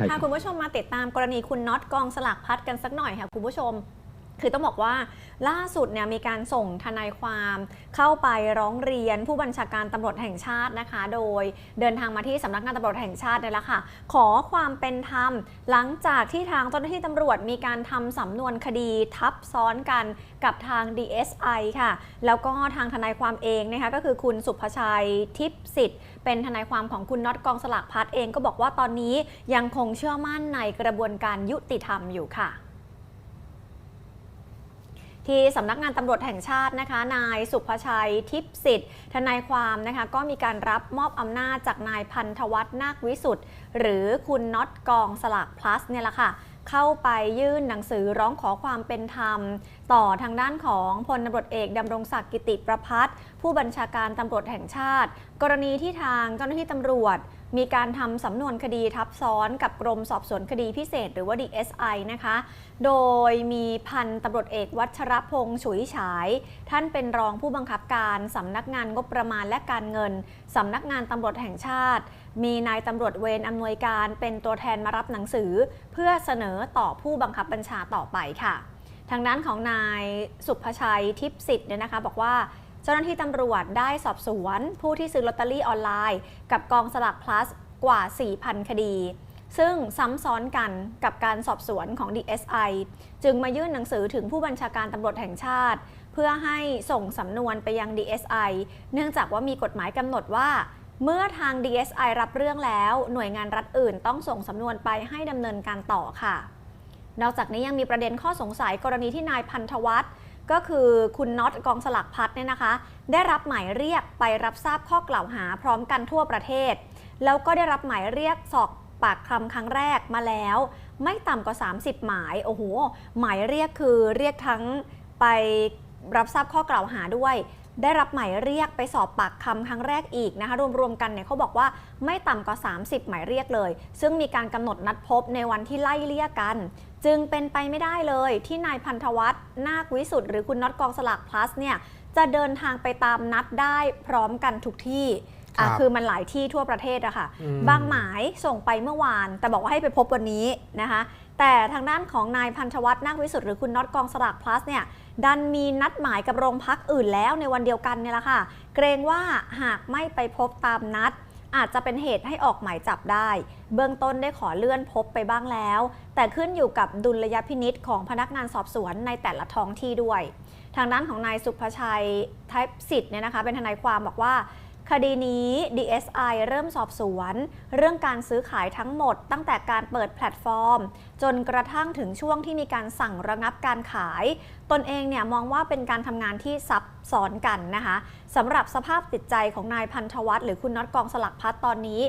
ช่คพาคุณผู้ชมมาติดตามกรณีคุณน็อตกองสลักพัดกันสักหน่อยค่ะคุณผู้ชม คือต้องบอกว่าล่าสุดเนี่ยมีการส่งทนายความเข้าไปร้องเรียนผู้บัญชาการตำรวจแห่งชาตินะคะ โดยเดินทางมาที่สำนักงานตำรวจแห่งชาตินี่แหละค่ะ ขอความเป็นธรรมหลังจากที่ทางเจ้าหน้าที่ตำรวจมีการทำสำนวนคดีทับซ้อนกันกับทาง DSI ค่ะ แล้วก็ทางทนายความเองนะคะก็คือคุณสุภชัยทิพย์สิทธิ์ เป็นทนายความของคุณน็อตกองสลากพัดเองก็บอกว่าตอนนี้ยังคงเชื่อมั่นในกระบวนการยุติธรรมอยู่ค่ะ ที่สำนักงานตำรวจแห่งชาตินะคะ นายสุภชัยทิพย์สิทธิ์ทนายความนะคะก็มีการรับมอบอำนาจจากนายพันธวัฒน์นาควิสุทธ์หรือคุณน็อตกองสลากพลัสเนี่ยแหละค่ะเข้าไปยื่นหนังสือร้องขอความเป็นธรรม ต่อทางด้านของพลตำรวจเอกดำรงศักดิ์กิติประพัฒน์ผู้บัญชาการตำรวจแห่งชาติ กรณีที่ทางเจ้าหน้าที่ตำรวจ มีการทำสำนวนคดีทับซ้อนกับกรมสอบสวนคดีพิเศษ หรือว่า DSI นะคะ โดยมีพันตำรวจเอกวัชรพงษ์ฉุยฉาย ท่านเป็นรองผู้บังคับการสำนักงานงบประมาณและการเงินสำนักงานตำรวจแห่งชาติ มีนายตำรวจเวรอำนวยการเป็นตัวแทนมารับหนังสือ เพื่อเสนอต่อผู้บังคับบัญชาต่อไปค่ะ ทางด้านของนายสุภชัยทิพย์สิทธิ์เนี่ยนะคะบอกว่าเจ้าหน้าที่ตำรวจได้สอบสวน ผู้ที่ซื้อลอตเตอรี่ออนไลน์ กับกองสลาก plus กว่า 4,000 คดี ซึ่งซ้ำซ้อนกันกับการสอบสวนของ DSI จึงมายื่นหนังสือถึงผู้บัญชาการตำรวจแห่งชาติ เพื่อให้ส่งสำนวนไปยัง DSI เนื่องจากว่ามีกฎหมายกำหนดว่า เมื่อทาง DSI รับเรื่องแล้ว หน่วยงานรัฐอื่นต้องส่งสำนวนไปให้ดำเนินการต่อค่ะ นอกจากนี้ยังมีประเด็นข้อสงสัยกรณีที่นายพันธวัฒน์ก็คือคุณน็อตกองสลักพัดเนี่ยนะคะ ได้รับหมายเรียกไปรับทราบข้อกล่าวหาพร้อมกันทั่วประเทศ แล้วก็ได้รับหมายเรียกสอบปากคำครั้งแรกมาแล้ว ไม่ต่ำกว่า 30 หมายโอ้โหหมายเรียกคือเรียกทั้งไปรับทราบข้อกล่าวหาด้วย ได้รับหมายเรียกไปสอบปากคำครั้งแรกอีกนะคะ รวมๆกันเนี่ยเขาบอกว่าไม่ต่ำกว่า 30 หมายเรียกเลย ซึ่งมีการกำหนดนัดพบในวันที่ไล่เลี่ยกัน จึงเป็นไปไม่ได้เลยที่นายพันธวัฒน์นาควิสุทธ์หรือคุณน็อตกองสลาก plus เนี่ยจะเดินทางไปตามนัดได้พร้อมกันทุกที่อะครับคือมันหลายที่ทั่วประเทศอะค่ะอืมบางหมายส่งไปเมื่อวาน แต่บอกว่าให้ไปพบวันนี้นะคะ แต่ทางด้านของนายพันธวัฒน์นาควิสุทธ์หรือคุณน็อตกองสลาก plus เนี่ยดันมีนัดหมายกับโรงพักอื่นแล้วในวันเดียวกันเนี่ยแหละค่ะ เกรงว่าหากไม่ไปพบตามนัด อาจจะเป็นเหตุให้ออกหมายจับได้ เบื้องต้นได้ขอเลื่อนพบไปบ้างแล้ว แต่ขึ้นอยู่กับดุลยพินิษของพนักงานสอบสวนในแต่ละท้องที่ด้วย ทางด้านของนายสุภชัยไทยสิทธิ์เนี่ยนะคะ เป็นทนายความบอกว่า คดีนี้ DSI เริ่มสอบสวน เรื่องการซื้อขายทั้งหมด ตั้งแต่การเปิดแพลตฟอร์ม จนกระทั่งถึงช่วงที่มีการสั่งระงับการขาย ตนเองเนี่ยมองว่าเป็นการทำงานที่ซับซ้อนกันนะคะสำหรับสภาพจิตใจของนายพันธวัฒน์หรือคุณน็อตกองสลักพัดตอนนี้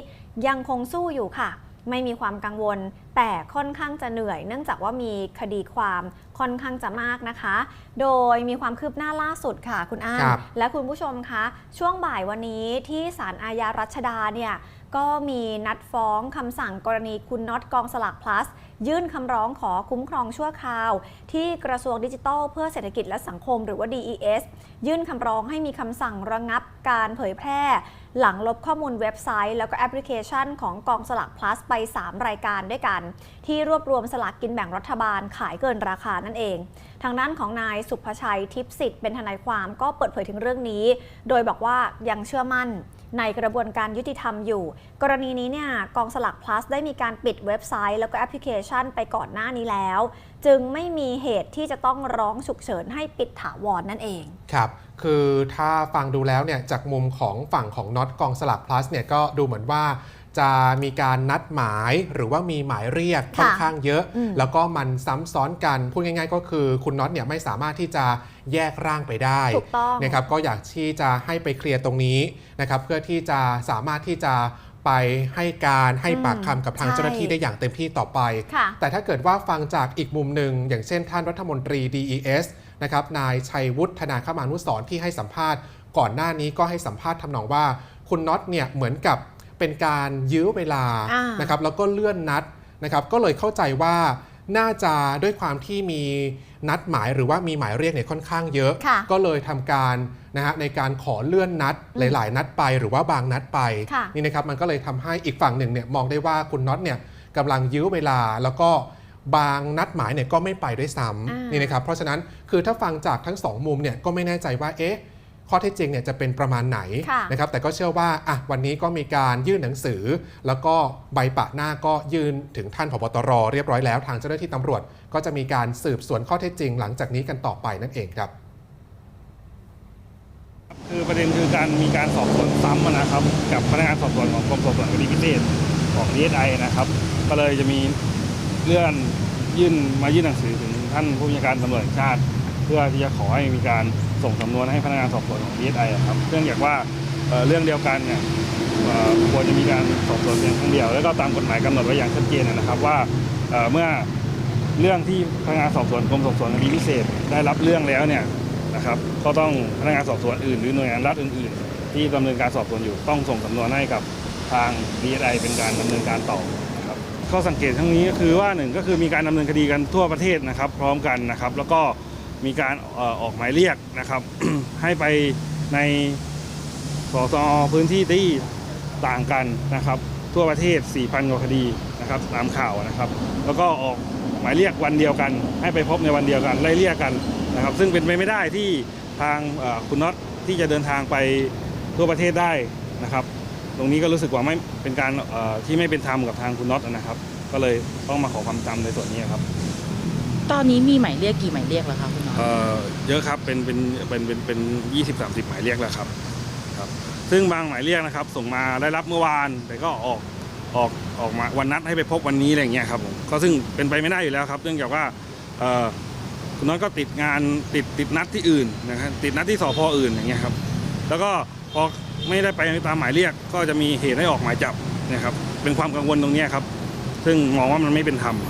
ยังคงสู้อยู่ค่ะ ไม่มีความกังวล แต่ค่อนข้างจะเหนื่อย เนื่องจากว่ามีคดีความค่อนข้างจะมากนะคะ โดยมีความคืบหน้าล่าสุดค่ะ คุณอ้านครับและคุณผู้ชมคะ ช่วงบ่ายวันนี้ที่ศาลอาญารัชดาเนี่ยก็มีนัดฟ้องคำสั่งกรณีคุณน็อตกองสลาก plus ยื่นคำร้องขอคุ้มครองชั่วคราว ที่กระทรวงดิจิทัลเพื่อเศรษฐกิจและสังคมหรือว่า DES ยื่นคำร้องให้มีคำสั่งระงับการเผยแพร่ หลังลบข้อมูลเว็บไซต์ แล้วก็แอปพลิเคชันของกองสลาก plus ไป 3 รายการด้วยกัน ที่รวบรวมสลากกินแบ่งรัฐบาลขายเกินราคานั่นเอง ทางด้านของนายสุภชัยทิพสิทธิ์เป็นทนายความก็เปิดเผยถึงเรื่องนี้ โดยบอกว่ายังเชื่อมั่นในกระบวนการยุติธรรมอยู่ กรณีนี้เนี่ยกองสลาก plus ได้มีการปิดเว็บไซต์ แล้วก็แอปพลิเคชันไปก่อนหน้านี้แล้ว จึงไม่มีเหตุที่จะต้องร้องฉุกเฉินให้ปิดถาวรนั่นเอง ครับ คือถ้าฟังดูแล้วเนี่ยจากมุมของฝั่งของน็อตกองสลัก plus เนี่ยก็ดูเหมือนว่าจะมีการนัดหมายหรือว่ามีหมายเรียกค่ะค่อนข้างเยอะอืมแล้วก็มันซ้ำซ้อนกัน พูดง่าย ๆ ก็คือคุณน็อตเนี่ยไม่สามารถที่จะแยกร่างไปได้ถูกต้องนะครับก็อยากที่จะให้ไปเคลียร์ตรงนี้นะครับเพื่อที่จะสามารถที่จะไปให้การให้ปากคำกับทางใช่เจ้าหน้าที่ได้อย่างเต็มที่ต่อไปค่ะแต่ถ้าเกิดว่าฟังจากอีกมุมหนึ่งอย่างเช่นท่านรัฐมนตรี DES นะครับนายชัยวุฒิธนาคมานุสรณ์ที่ให้สัมภาษณ์ ก่อนหน้านี้ก็ให้สัมภาษณ์ทำนองว่า คุณน็อตเนี่ยเหมือนกับเป็นการยื้อเวลาอ่านะครับแล้วก็เลื่อนนัดนะครับก็เลยเข้าใจว่าน่าจะด้วยความที่มีนัดหมายหรือว่ามีหมายเรียกเนี่ยค่อนข้างเยอะค่ะก็เลยทำการนะฮะในการขอเลื่อนนัดอืมหลาย ๆ นัดไปหรือว่าบางนัดไปค่ะนี่นะครับมันก็เลยทำให้อีกฝั่งหนึ่งเนี่ยมองได้ว่าคุณน็อตเนี่ยกำลังยื้อเวลาแล้วก็ บางนัดหมายเนี่ยก็ไม่ไปด้วยซ้อ่าำนี่นี่นะครับเพราะฉะนั้นคือถ้าฟังจากทั้งสองมุมเนี่ยก็ไม่แน่ใจว่าเอ๊ะข้อเท็จจริงเนี่ยจะเป็นประมาณไหนค่ะนะครับแต่ก็เชื่อว่าอะวันนี้ก็มีการยื่นหนังสือ แล้วก็ใบปะหน้าก็ยื่นถึงท่านผบตรเรียบร้อยแล้ว ทางเจ้าหน้าที่ตำรวจ ก็จะมีการสืบสวนข้อเท็จจริง หลังจากนี้กันต่อไปนั่นเองครับ คือประเด็นคือการมีการสอบสวนซ้ำอะนะครับ กับพนักงานสอบสวนของกรมสอบสวนคดีพิเศษของ DSI นะครับ ก็เลยจะมี เลื่อนยื่นมายื่นหนังสือถึงท่านผู้บัญชาการตำรวจชาติ เพื่อที่จะขอให้มีการส่งสำนวนให้พนักงานสอบสวนของ DSI อะครับเนื่องจากว่าเอ่อเรื่องเดียวกันเนี่ยควรจะมีการสอบสวนเพียงครั้งเดียว แล้วก็ตามกฎหมายกำหนดไว้อย่างชัดเจนนะครับว่าเเมื่อเรื่องที่พนักงานสอบสวนกรมสอบสวนคดีพิเศษได้รับเรื่องแล้วเนี่ยนะครับก็ต้องพนักงานสอบสวนอื่นหรือหน่วยงานรัฐอื่น ๆ ที่ดำเนินการสอบสวนอยู่ต้องส่งสำนวนให้กับทาง DSI เป็นการดำเนินการต่อ ข้อสังเกตครั้งนี้ก็คือว่าหนึ่งก็คือมีการดำเนินคดีกันทั่วประเทศนะครับ พร้อมกันนะครับ แล้วก็มีการอออกหมายเรียกนะครับ ให้ไปในสสพื้นที่ที่ต่างกันนะครับ ทั่วประเทศ 4,000กว่าคดีนะครับตามข่าวนะครับ แล้วก็ออกหมายเรียกวันเดียวกัน ให้ไปพบในวันเดียวกันไล่เรียกกันนะครับ ซึ่งเป็นไปไม่ได้ที่ทางคุณน็อตที่จะเดินทางไปทั่วประเทศได้นะครับ รงนี้ก็รู้สึกว่าไม่เป็นการเอ่อที่ไม่เป็นธรรมกับทางคุณน็อตนะครับ ก็เลยต้องมาขอความจำในส่วนนี้ครับตอนนี้มีหมายเรียกกี่หมายเรียกแล้วคะคุณน้องเอ่อเยอะครับเป็นเป็นเป็นเป็นเป็นยี่สิบสามสิบหมายเรียกแล้วครับครับ ซึ่งบางหมายเรียกนะครับ ส่งมาได้รับเมื่อวาน แต่ก็ออกออกออกมาวันนัดให้ไปพบวันนี้อะไรอย่างเงี้ยครับผมก็ซึ่งเป็นไปไม่ได้อยู่แล้วครับเนื่องจากว่าเอ่อคุณน้อยก็ติดงานติดติดนัดที่อื่นนะครับติดนัดที่สพอื่นอย่างเงี้ยครับ แล้วก็ พอไม่ได้ไปตามหมายเรียก ก็จะมีเหตุให้ออกหมายจับนะครับเป็นความกังวลตรงนี้ครับ ซึ่งมองว่ามันไม่เป็นธรรม